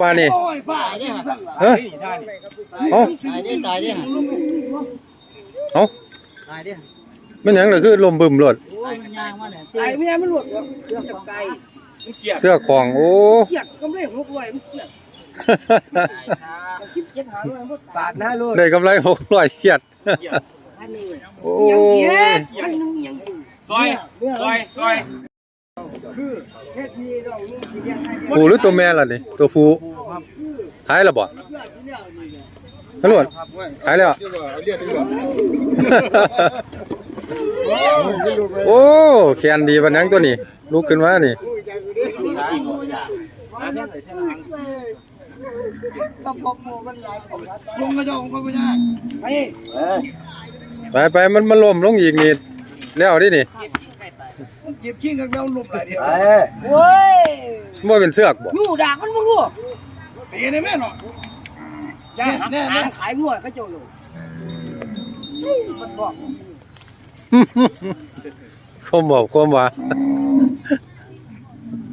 บ้านนี่โอ้ยฝ้าดิสั่นล่ะเฮ้ยเอ้าตายดิตายดิเอ้าตายดิมันหยังเลยคือลมบึมรถโอ้ยมันยางมาเนี่ยไก่แม่มันหลุดแล้วเชือกไก่เสื้อของโอ้เชือกก็ไม่หกร้อยมันเชือกสิบเจ็ดหาร้อยมันตาดนะลูกได้กำไรหกร้อยเขียดอันนี้โอ้ยังยเย็ดมันนึงยังอยู่ซอยซอยซอย ผู้หรือตัวแม่ล่ะนี่ตัวผู้ขายแล้วบ่ตำรวจขายแล้วเรียกดีกว่าโอ้แขนดีปานหยังตัวนี้ลุกขึ้นมานี่ส่งกระจกไปไม่ได้ไปไปไปมันมันล่มลงอีกนี่แล้วดินี่ เก็บขี้กับเงาหลบหลายเดียวโว้ยบ่เป็นเสือกบ่อยู่ด่ามันบ่รู้ตีในแม่เนาะจะหาขายงวดเขาเจ้าเลยมันบอกคมบอกคมว่า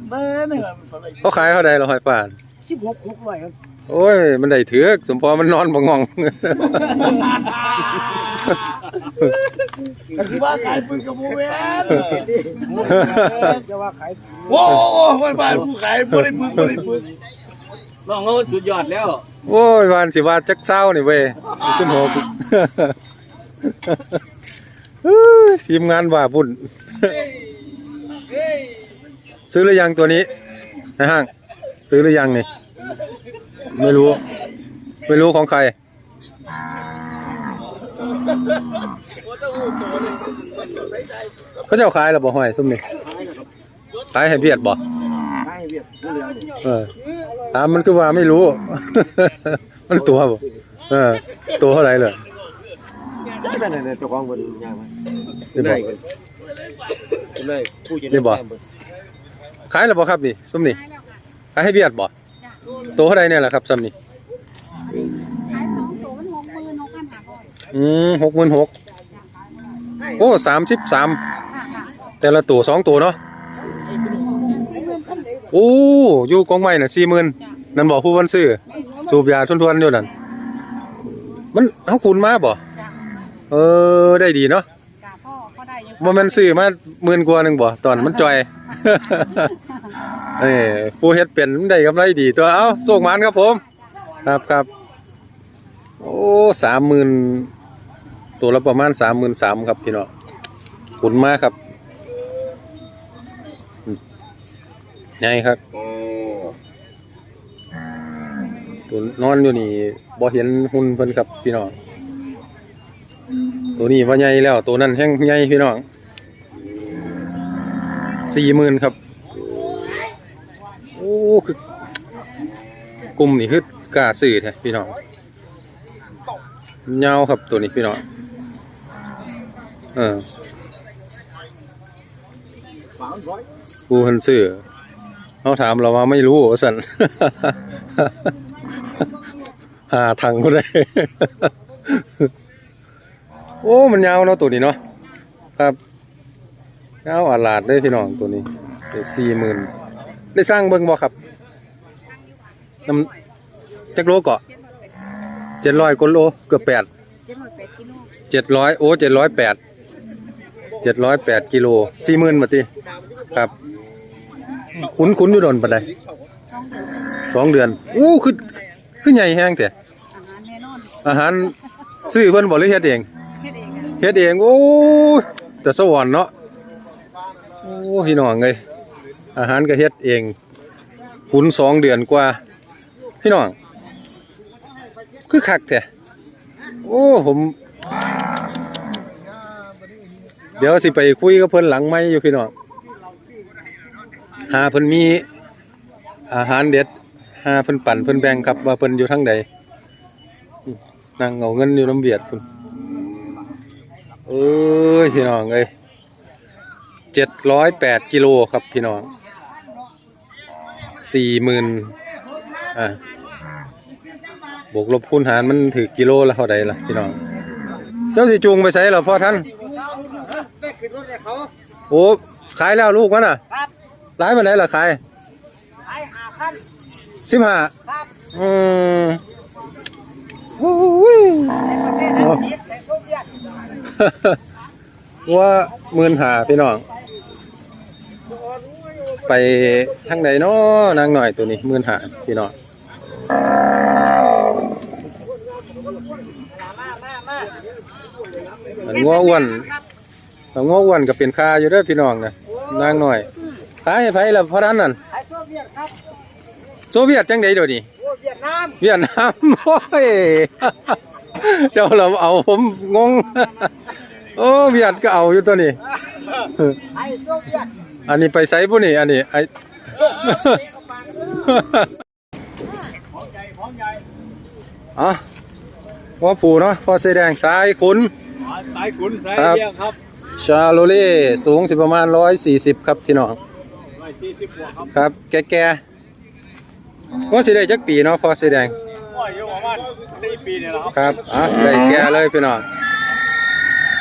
เบ้อเนี่ยมันสลายเขาขายเท่าใดเหราหอยป่านสิบหกหกร้อยครับโอ้ย มันได้ถือกสมพอมันนอนบ่งอง ก็คือว่าขายปืนกับโมเวนจะว่าขายโอ้โหไม่บ้านผู้ขายบ่ได้ปืนบ่ได้ปืนน้องเขาสุดยอดแล้ว โอ้ยวานสิว่าจักเศร้านี่เว้ยขึ้นหกทีมงานว่าพุ่นซื้อหรือยังตัวนี้ในห้าง ซื้อหรือยังนี่ ไม่รู้ ไม่รู้ของใคร เขาเจ้าขายแล้วบ่ห้อยซุ่มนี่ขายให้เบียดบ่ขายเวียดผู้เหลืองเออถามมันคือว่าไม่รู้ มันตัวบ่เออ ตัวเท่าไหร่เลยนั่นน่ะเจ้าของบนยางมาได้บ่เลยผู้จะได้บ่ขายแล้วบ่ครับนี่ซุ่มนี่ขายให้เบียดบ่ตัวเท่าไหร่เนี่ยแหละครับซ้ำนี่ขายสองตัวมันหกหมื่นหกพันห้าร้อยอืมหกหมื่นหกโอ้สามสิบสามค่ะค่ะ แต่ละตัวสองตัวเนาะโอ้อยู่กองไม้น่ะสี่หมื่นนั่นบอกผู้วันซื้อสูบยาทวนๆอยู่นั่นมันเฮาคุณมาบ่จ้ะเออได้ดีเนาะจ้ะพ่อพ่อได้อยู่ว่ามันซื้อมาหมื่นกว่าหนึงบ่ตอนมันจ่อยเอ้ผู้เฮ็ดเป็นมันได้กำไรดีตัวเอ้าโชคหมานครับผม ครับครับโอ้สามหมื่นตัวละประมาณสามหมื่นสามครับพี่น้องขุนมากครับ ใหญ่ครับตัวนอนอยู่นี่บ่เห็นหุ่นเพิ่นครับพี่น้อง ตัวนี้ว่าใหญ่แล้ว ตัวนั้นแห้งใหญ่พี่น้องสี่หมื่นครับ โอ้คือกลุ่มนี่คือกล้าซื้อแท้พี่น้องยาวครับตัวนี้พี่น้อง เออผู้คนซื้อ เขาถามเราว่าไม่รู้สันหาทางก็ได้ โอ้ มันยาวเนาะตัวนี้เนาะ ครับ ยาวอาลาดเลยพี่น้องตัวนี้สี่หมื่นได้สร้างเบิ่งบ่ครับน้ำจักโลเกาะเจ็ดร้อยกว่าโลเกือบแปดเจ็ดร้อยแปดกิโลเจ็ดร้อยโอ้เจ็ดร้อยแปดเจ็ดร้อยแปดกิโลสี่หมื่นบาทติครับ คุ้นคุ้นอยู่โดนปานใดสองเดือนสองเดือน อู้คือคือใหญ่แห้งแต่อาหารแน่นอนอาหารซื้อเพิ่นบ่หรือเฮ็ดเองเฮ็ดเองอะเฮ็ดเองโอ้ยแต่สวรรค์เนาะโอ้พี่น้องเอ้ยอาหารก็เฮ็ดเองขุนสองเดือนกว่า พี่น้อง คือคักแท้โอ้ผม เดี๋ยวสิไปคุยกับเพิ่นหลังไม้อยู่พี่น้อง หาเพิ่นมีอาหารเด็ดหาเพิ่นปั่นเพิ่นแบ่งครับว่าเพิ่นอยู่ทางใดนั่งเอาเงินอยู่น้ำเบียดพุ่นเอ้ยพี่น้องเอ้ยเจ็ดร้อยแปดกิโลครับพี่น้องสี่หมื่นอะบวกลบคูณหารมันถือกิโลละเท่าใดล่ะพี่น้อง เจ้าสิจูงไปใส่เหรอพ่อท่านแม่ขึ้นรถให้เขาโอ้ขายแล้วลูกมันอะค รับร้ายมาไหนล่ะขายขายหาพันสิบห้าครับอืมโอ้ยประเทศอังกฤษในโซเวียตว่าหมื่นหาพี่น้อง ไปทางใดเนาะนางหน่อยตัวนี้หมื่นหาพี่น้องมามามามันงัวอ้วนมันงัวอ้วนก็เป็นค่าอยู่เด้อพี่น้องนะนางหน่อย ขายให้ไผล่ะพอนั้นนั่นไทยโซเวียตครับโซเวียตจังได๋เดี๋ยวนี้โอ้เวียดนามเวียดนามโอ้ยเจ้าเราเอาผมงง โอ้เวียดก็เอาอยู่ตัวนี้ไทยโซเวียตอันนี้ไปไสผู้นี่ อันนี้ไออะว่าผูเนาะพอเสอแดงซ้ายขุนสายขุนสายครับเลี้ยงครับ ชาโลเล่สูงสิประมาณ 140 ครับพี่น้องร้ อยสี่สิบกว่าครับครับ แก่ๆว่าสิได้จักปีเนาะพอเสอแดงว่าอยู่ประมาณสี่ปีเนี่ยแหละครับครับอะได้แก่เลยพี่น้อง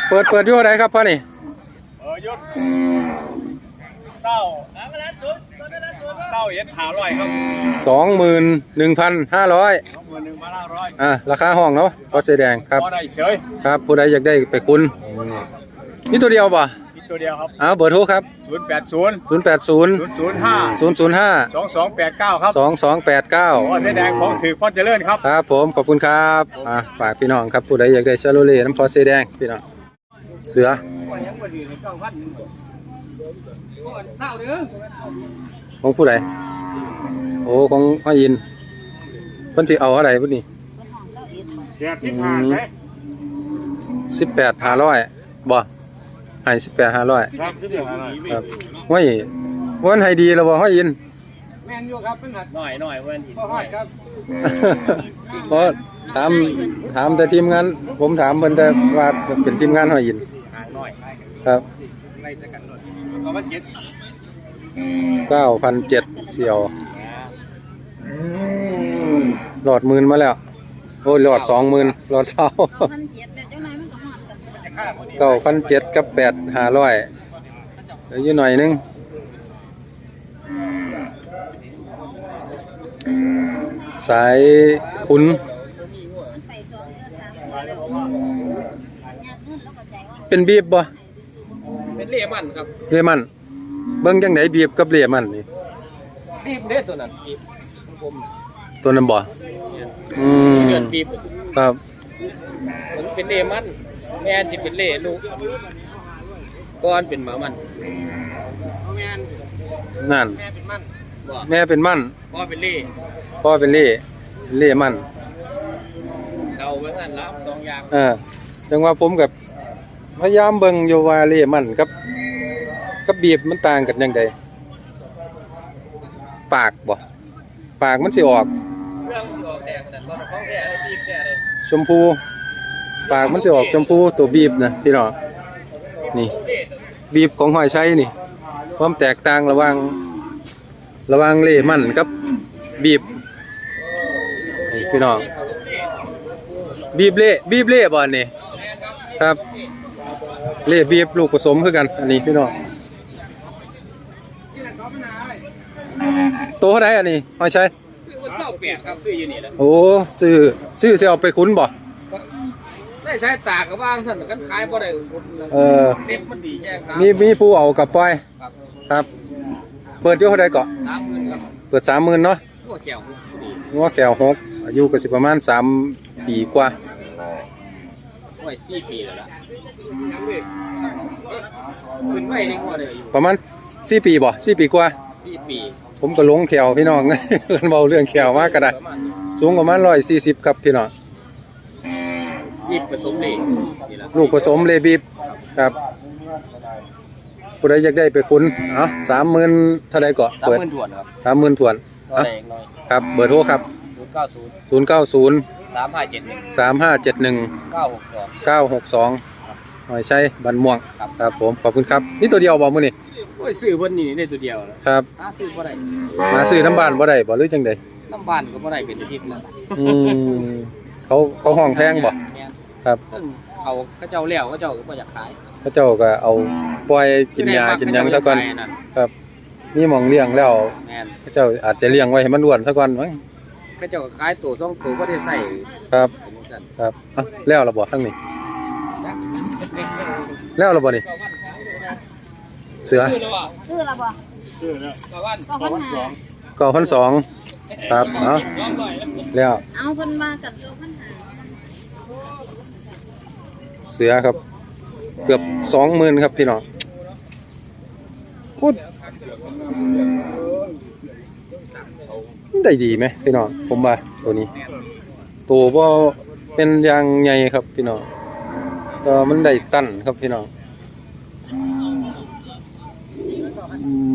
เปิดเปิดอยู่เท่าไหนครับพ่อนี่เออยศเศร้าเศร้าเอ็ดหาร้อยครับ21,500สองหมื่นหนึ่งพันห้าร้อยอะราคาห้องเนาะพอเสอแดงครับพอได้เฉยครับผู้ใดอยากได้ไปคุณนี่ตัวเดียวป่ะคิด ตัวเดียวครับอ้าวเบอร์โทรครับ ศูนย์แปดศูนย์080ศูนย์ศูนย์ห้า005 สองสองแปดเก้าครับ2289พ่อเสอแดงของถือพ่อเจริญครับ ครับผมขอบคุณครับอะฝากพี่น้องครับผู้ใดอยากได้ชาโลเล่น้ำพอเสอแดงพี่น้องเสือของผู้ใดโอ้ของพ่อยินเพิ่นสิเอาเท่าไหร่พุ่นนี่แปดสิบห้าไหมสิบแปดห้าร้อยบ่ ให้สิบแปดห้าร้อยครับสิบห้าร้อยครับห้อยวันให้ดีแล้วบ่ห้อยยินแมนอยู่ครับเป็นหัดหน่อยหน่อยวันพ่อฮอดครับเพราะถามถามแต่ทีมงาน ผมถามเพิ่นแต่ว่าเป็นทีมงานห้อยยินหางหน่อยครับไล่สกันรถก็ว่าเจ็ดเก้าพันเจ็ดเสี่ยวหลอดหมื่นมาแล้ว โอ้ยหลอดสองหมื่นหลอดเศร้า เก้าพันเจ็ดกับแปดห้าร้อยเดี๋ยวอยู่หน่อยนึงสายคุณมันไปสองเดือนสามเดือนแล้วมันยากเงินแล้วก็ใจว่าเป็นบีบบ่เป็นเล่มันครับเลียมันเบิ่งจังไดบีบกับเลียมันนี่ปีบเด้ตัวนั้นปีบผมตัวนั้นบ่อืมเดือนปีบครับมันเป็นเล่มัน แม่สิเป็นเล่ลูกก้อนเป็นหมามันแม่นั่น แม่เป็นมันบ่แม่เป็นมันพ่อเป็นเล่พ่อเป็นเล่เล่มันเดาเหมือนกันแล้วสองอย่างเออจังว่าผมกับพยายามเบิ่งอยู่ว่าเล่มันกับกับบีบมันต่างกันจังไดปากบ่ปากมันสิออก เรื่องออกแดงแต่ตอนเขาแก่อะไรปีบแก่เลยชมพู ปากมันสิออกชมพูตัวบีบนะพี่น้องนี่บีบของหอยใช้นี่ ความแตกต่างระหว่างระหว่างเล่มันกับบีบนี่พี่น้องบีบเล่บีบเล่บ่อนนี่ครับเล่บีบลูกผสมคือกันอันนี้พี่น้องโตเท่าไหร่อันนี้หอยใช้ซื้อว่าเศร้าเปียกครับซื้ออยู่นี่แหละโอ้ซื้อซื้อสิเอาไปคุ้นบ่ ได้ใช้ตากกับบ้างท่านกันขายบ่ได้เออเน็บมันดีแจ้งครับมีมีผู้เอากับปล่อยครับครับ เปิดอยู่เท่าไหร่เกาะสามหมื่นครับเปิดสามหมื่นเนาะตัวแก้วดีงัวแขวหกอายุก็สิประมาณสามปีกว่า โอ้ยสี่ปีแล้วล่ะขึ้นไปเองว่าเลยอยู่ประมาณสี่ปีบ่สี่ปีกว่า สี่ปีผมก็หลงแขวพี่น้อง กันเบาเรื่องแขวมากก็ได้ ประมาณสูงประมาณร้อยสี่สิบครับพี่น้อง ยี่ผสมเลยนี่แหละลูกผสมเลบีบครับผู้ใดอยากได้ไปคุณเอ้าสามหมื่นเท่าใดเกาะสามเปิดหมื่นถวนครับสามหมื่นถวนตัวเอ้าแดงน้อยครับ เบอร์โทรครับศูนย์เก้าศูนย์ศูนย์เก้าศูนย์สามห้าเจ็ดหนึ่งสามห้าเจ็ดหนึ่ง เก้าหกสองเก้าหกสองหอยใช้บันม่วงครับ ครับผมขอบคุณครับ นี่ตัวเดียวบ่มื้อนี้โอ้ยซื้อเพิ่นนี่ได้ตัวเดียวนะครับ หาซื้อบ่ได้มาซื้อน้ำบ้านบ่ได้บ่หรือจังใดน้ำบ้านก็บ่ได้เป็นอาทิตย์แล้วอืมเขาเขาห้องแพงบ่แม่น ครับเพิ่งเขาเขาเจ้าแล้วเขาเจ้าก็บ่อยากขายเขาเจ้าก็เอาปล่อยกินยากินหยังซะก่อนเขาเจ้าอยาขายนั่นครับนี่หมองเลี้ยงแล้วแม่นเขาเจ้าอาจจะเลี้ยงไว้ให้มันอ้วนซะก่อนมั้งก็เจ้าก็ขายตัวสองตัวก็ได้ใส่ครับเป็นจังซั่นครับอะแล้วระบ่ทั้งนี้ แล้วระบ่นี่เสือคือละบ่ชื่อแล้วก็พันหาเก้าพันสองครับเอาแล้วเอาเพิ่นมากันตัวพันหา เสือครับ เกือบสองหมื่นครับพี่น้องพูดได้ดีไหมพี่น้องผมว่าตัวนี้ ตัวว่าเป็นยางใหญ่ครับพี่น้องก็มันได้ตันครับพี่น้อง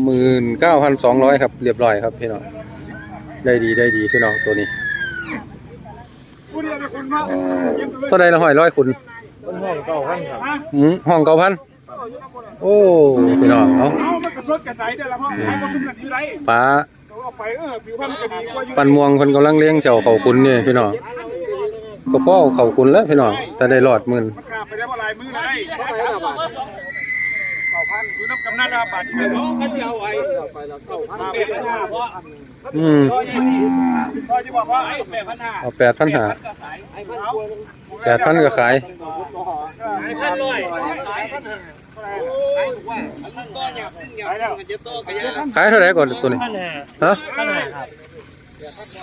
หมื่นเก้าพันสองร้อยครับ เรียบร้อยครับพี่น้องได้ดีได้ดีพี่น้องตัวนี้เท่าไรละห้อยร้อยคุณ อืมห้องเก้าพันโอ้พี่น้องเอาเอามันกระสดกระใสได้ละพ่อขายก็สมนัดที่ไรป้าเอาไปเออผิวพรรณมันก็ดีกว่าอยู่ปันม่วงคนกำลังเลี้ยงเฉาเขาคุณนี่พี่น้องก็พ่อเขาคุณแล้วพี่น้องแต่ได้รอดหมื่นมันขาดไปได้บ่หลายมื้อแล้วได้เท่าไหร่ละบาทเก้าพันคือน้ำกำนันละบาทที่ไม่รู้เขาจะเอาไว้ไปแล้วเก้าพันเป็นห้าเพราะอืมก็จะบอกว่าไอ้แปดพันห้าเอาแปดพันหาแปดพันก็ขายพันร้อยขายเท่าไหร่ก่อนตัวนี้ฮะ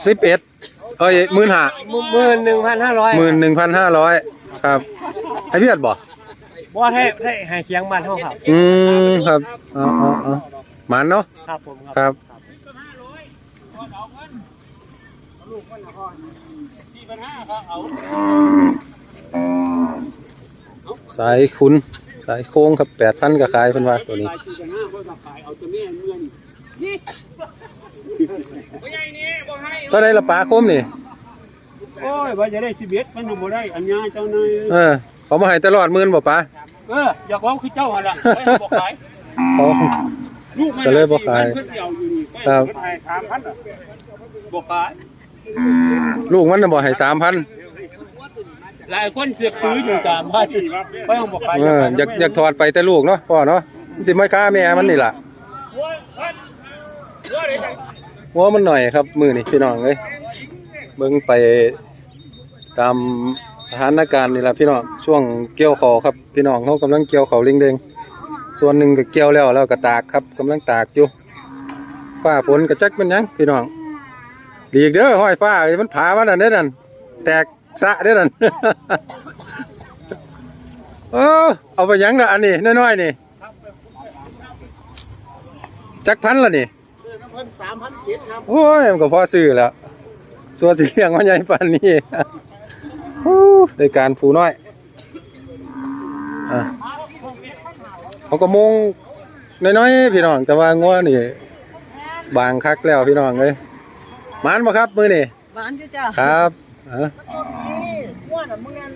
สิบเอ็ดเอ้ยหมื่นห้าหมื่นหนึ่งพันห้าร้อยหมื่นหนึ่งพันห้าร้อยครับให้เพียดบ่ บ่ให้ให้ให้เคียงบ้านเฮาครับ อืมครับเอาเอาเอาหมันเนาะ ครับผมครับครับสายคุณสายโค้งครับแปดพันก็ขายเพิ่นว่าตัวนี้เท่าไรละปลาโคมนี่ โอ้ยว่าจะได้ชีวิตมันบ่ได้ อันยาเจ้านายเออ เขามาให้ตลอดหมื่นบ่ปลาเอออยากร้องคือเจ้าหั่นล่ะไม่บ่ขายเขา ลูกมันก็เลยบ่ขายเพิ่นสิเอาอยู่นี่ไปครับ เพิ่นให้3,000อะบ่ขายลูกมันน่ะบ่ให้สามพันหลายคนเสือกซื้ออยู่3,000ไปเอาบ่ขายเอออยากอยากถอดไปแต่ลูกเนาะพ่อเนาะมันสิไม่ค่าแม่มันนี่ล่ะหัวมันหน่อยครับมือนี่พี่น้องเอ้ยเบิ่งไปตาม สถานการณ์นี่ล่ะพี่น้องช่วงเกี่ยวข้าวครับพี่น้องเขากำลังเกี่ยวข้าวเร่งเด้งส่วนหนึ่งก็เกี่ยวแล้วแล้วก็ตากครับกำลังตากอยู่ฟ้าฝนก็จักเป็นหยังพี่น้องหลีกเด้อห้อยฟ้าเอ้ยมันผามันนั่นเด้อนั่นแตกสะเด้อนั่นเออเอาไปหยังละอันนี้น้อยๆนี่จักพันละนี่โอ้ยมันก็พอซื้อแล้วส่วนสิเลี้ยงมันใหญ่ปานนี้ฮู้ ในการผูน้อยอะเขาก็มงน้อยๆพี่น้องแต่ว่างัวนี่บางคักแล้วพี่น้องเลยมานบ่ครับมือนี่หวานอยู่จ้าครับอะว่าน่ะมึงนั่น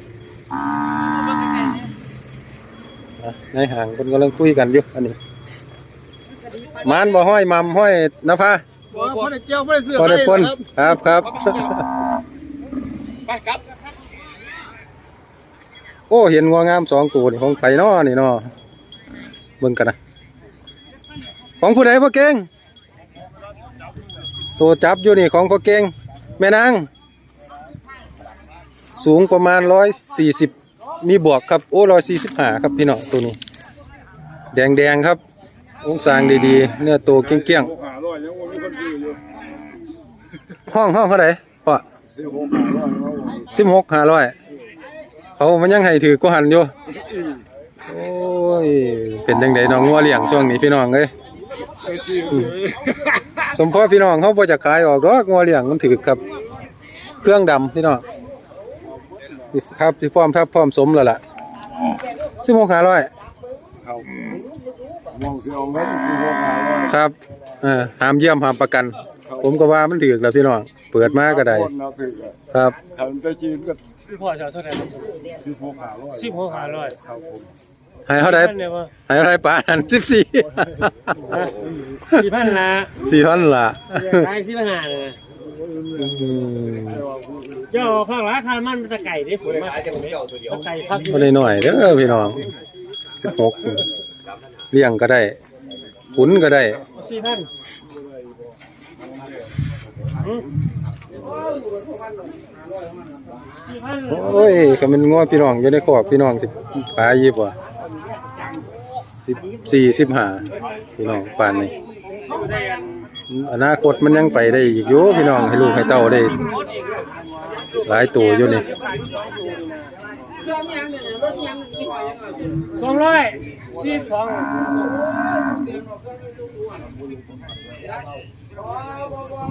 อะในห่างคนกำลังคุยกันอยู่อันนี้มานบ่ห้อยมัมห้อยนภาบ่พอได้เจียวบ่ได้เสื้อพอได้พ้นให้ครับครับไปครับ โอ้เห็นงัวงามสองตัวนี่ของไผ่นอนี่นอเบิ่งกันนะของผู้ใดพ่อเก่งตัวจับอยู่นี่ของพ่อเก่งแม่นางสูงประมาณร้อยสี่สิบมีบวกครับโอ้ร้อยสี่สิบห้าครับพี่น้องตัวนี้ แดงแดงครับองศางดีๆ เนื้อตัวเกี้ยงๆห้องห้องเท่าไหร่พ่อสิบหกห้าร้อย เขามันยังให้ถือก็หันอยู่โอ้ยเป็นยังไงน้องงัวเลี้ยงช่วงนี้พี่น้องเอ้ยอืมสมพ่อพี่น้องเขาพอจะขายออกดอกงัวเลี้ยงมันถือครับ เครื่องดำพี่น้องครับที่พร้อมทับพร้อมสมแล้วล่ะสิบหกห้าร้อยมองสิเอาไว้คือบ่ขายว่าครับเออห้ามเยี่ยมห้ามประกัน ผมก็ว่ามันถือแล้วพี่น้องเปิดมาก็ได้คนเราถืออะครับทำแต่จีนก็ พี่พ่อจะเอาเท่าไหร่ครับสิบหกขาร้อยสิบหกห้าร้อยครับผมให้เท่าไหร่พันเนี่ยว่าให้เท่าไหร่ป่านันสิบสี่สี่พันละสี่พันละขายสิบห้าเลยอืมเจ้าข้างร้านคามันมันจะไก่ได้ผลมากตรงนี้ถ้าไก่พักบ่ได้หน่อยเด้อพี่น้องสิบหกเลี้ยงก็ได้ขุนก็ได้สี่พัน โอ้ยก็มันงัวพี่น้องอยู่ในคอกพี่น้องสิขายยิบว่ะสิบสี่สิบห้าพี่น้องปานนี้อนาคตมันยังไปได้อีกอยู่พี่น้องให้ลูกให้เต้าได้ หลายตัวอยู่นี่สองร้อยสี่สอง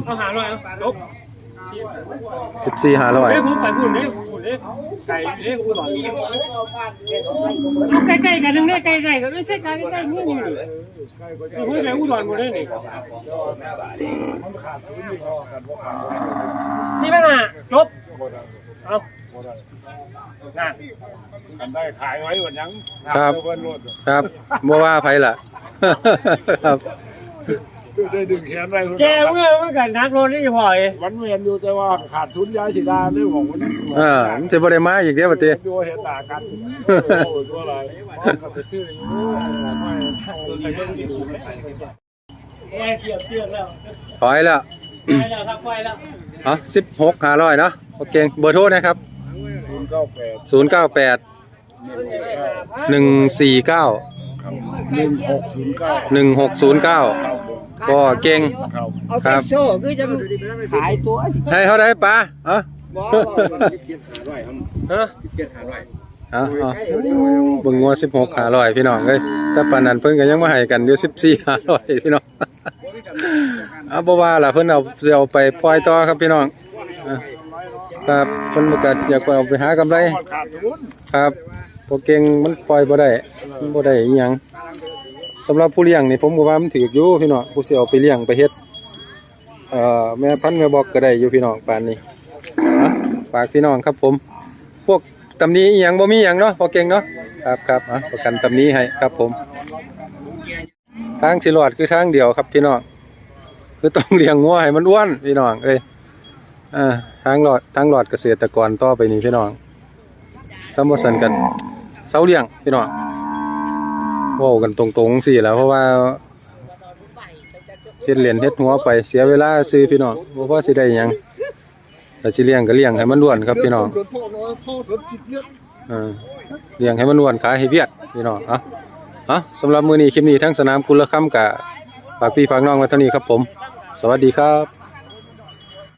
เอาหาหน่อยเอาจบสิบสี่ห้าร้อยเฮ้ยผมไปพูดเด้พูดเด้ไก่เด้พูดก่อนเอาใกล้ๆกันนึงเด้ใกล้ๆกันไม่ใช่ใกล้ๆนี่นี่นี่พูดไปอุดรหมดเลยนี่สี่พันห้าจบเอาน่ะได้ขายไว้วันยังครับเพิ่นโลดครับบ่ว่าไผล่ะครับ ได้ดึงแขนไว้เพิ่นแกเมื่อเมื่อกันนักรถนี่พอเองวันเวียนอยู่แต่ว่าขาดทุนย้ายสิดาเรื่องของมันอ่ามันจะบ่ได้มาอีกเด้อบัดนี้ดูเห็นหน้ากันโอ้ยตัวอะไรก็ไปซื้ออยู่ไม่ไปเบิ่งดูแกเกี่ยวเชือกแล้วถอยแล้วไปแล้วครับไปแล้วเอ๋อสิบหกห้าร้อยเนาะโอเคเบอร์โทรนะครับศูนย์เก้าแปดศูนย์เก้าแปดหนึ่งสี่เก้าหนึ่งหกศูนย์เก้าหนึ่งหกศูนย์เก้า ก็เก่ง ครับเอาแต่โซ่คือจะขายตัวให้เขาได้ปะเอะบ่ฮะเอาเอาเบิ่งงัวสิบหกห้าร้อยพี่น้องเอ้ยแต่ปานนั้นเพิ่นก็ยังมาให้กันอยู่สิบสี่ห้าร้อยพี่น้องเอาบ่ว่าล่ะเพิ่นเอาสิเอาไปปล่อยต่อครับพี่น้องอะครับเพิ่นก็อยากไปเอาไปหากำไร ขาดทุนครับพวกเก่งมันปล่อยบ่ได้มันบ่ได้อีหยัง สำหรับผู้เลี้ยงนี่ผมก็ว่ามันถูกอยู่พี่น้องผู้เสิเอาไปเลี้ยงไปเฮ็ดเอ่อแม่พันธุ์แม่บอกก็ได้อยู่พี่น้องปานนี้อะฝากพี่น้องครับผม พวกตำหนี้อีหยังบ่มีหยังเนาะพอเก่งเนาะครับครับอะประกันตำหนี้ให้ครับผม ทางสิรอดคือทางเดียวครับพี่น้องคือต้องเลี้ยงงัวให้มันอ้วนพี่น้องเอ้ยอ่าทางรอดทางรอดเกษตรกรต่อไปนี่พี่น้องถ้าบ่สันกันเสาเลี้ยงพี่น้อง ว้ากันตรงๆสิแล้วเพราะว่าเฮ็ดเหรียญเฮ็ดหัวไปเสียเวลาซื้อพี่น้องบ่พอสิได้หยังแต่สิเลี้ยงก็เลี้ยงให้มันอ้วนครับพี่น้องเออเลี้ยงให้มันอ้วนขายให้เวียดพี่น้องเอะเอาสำหรับมื้อนี้คลิปนี้ทั้งสนามกุลคำกะฝากพี่ฝากน้องไว้เท่านี้ครับผม สวัสดีครับ